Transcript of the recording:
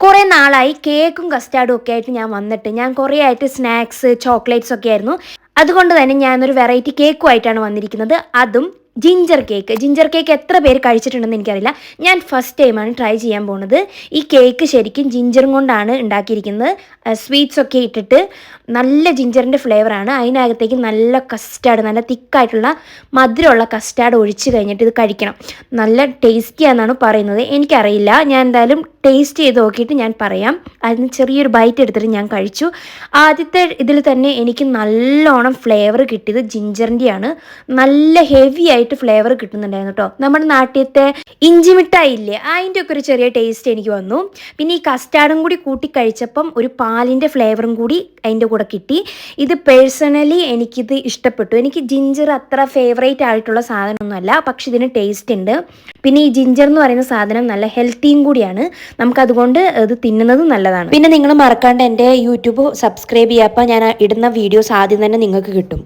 കുറേ നാളായി കേക്കും കസ്റ്റാർഡും ഒക്കെ ആയിട്ട് ഞാൻ വന്നിട്ട് ഞാൻ കുറേ ആയിട്ട് സ്നാക്സ് ചോക്ലേറ്റ്സ് ഒക്കെ ആയിരുന്നു. അതുകൊണ്ട് തന്നെ ഞാനൊരു വെറൈറ്റി കേക്കുമായിട്ടാണ് വന്നിരിക്കുന്നത്. അതും ജിഞ്ചർ കേക്ക്. ജിഞ്ചർ കേക്ക് എത്ര പേര് കഴിച്ചിട്ടുണ്ടെന്ന് എനിക്കറിയില്ല. ഞാൻ ഫസ്റ്റ് ടൈമാണ് ട്രൈ ചെയ്യാൻ പോകുന്നത് ഈ കേക്ക് ശരിക്കും ജിഞ്ചറും കൊണ്ടാണ് ഉണ്ടാക്കിയിരിക്കുന്നത്. സ്വീറ്റ്സ് ഒക്കെ ഇട്ടിട്ട് നല്ല ജിഞ്ചറിന്റെ ഫ്ലേവറാണ് അതിനകത്തേക്ക് നല്ല കസ്റ്റാർഡ് നല്ല തിക്കായിട്ടുള്ള മധുരമുള്ള കസ്റ്റാർഡ് ഒഴിച്ച് കഴിഞ്ഞിട്ട് ഇത് കഴിക്കണം. നല്ല ടേസ്റ്റിയാണെന്നാണ് പറയുന്നത്. എനിക്കറിയില്ല. ഞാൻ എന്തായാലും ടേസ്റ്റ് ചെയ്ത് നോക്കിയിട്ട് ഞാൻ പറയാം. അതിന് ചെറിയൊരു ബൈറ്റ് എടുത്തിട്ട് ഞാൻ കഴിച്ചു. ആദ്യത്തെ ഇതിൽ തന്നെ എനിക്ക് നല്ലോണം ഫ്ലേവർ കിട്ടിയത് ജിഞ്ചറിന്റെയാണ് നല്ല ഹെവി ആയിട്ട് ഫ്ലേവർ കിട്ടുന്നുണ്ടായിരുന്നു കേട്ടോ നമ്മുടെ നാട്ടിലത്തെ ഇഞ്ചി മിഠായി ഇല്ലേ അതിന്റെ ഒക്കെ ഒരു ചെറിയ ടേസ്റ്റ് എനിക്ക് വന്നു. പിന്നെ ഈ കസ്റ്റാർഡും കൂടി കൂട്ടി കഴിച്ചപ്പം ഒരു പാലിന്റെ ഫ്ലേവറും കൂടി അതിന്റെ കൂടെ കിട്ടി. ഇത് പേഴ്സണലി എനിക്കിത് ഇഷ്ടപ്പെട്ടു. എനിക്ക് ജിഞ്ചർ അത്ര ഫേവറേറ്റ് ആയിട്ടുള്ള സാധനമൊന്നുമല്ല പക്ഷെ ഇതിന് ടേസ്റ്റ് ഉണ്ട്. പിന്നെ ഈ ജിഞ്ചർ എന്ന് പറയുന്ന സാധനം നല്ല ഹെൽത്തിയും കൂടിയാണ്. നമുക്കതുകൊണ്ട് ഇത് തിന്നുന്നത് നല്ലതാണ്. പിന്നെ നിങ്ങൾ മറക്കാണ്ട് എന്റെ യൂട്യൂബ് സബ്സ്ക്രൈബ് ചെയ്യാപ്പോൾ ഞാൻ ഇടുന്ന വീഡിയോസ് ആദ്യം തന്നെ നിങ്ങൾക്ക് കിട്ടും.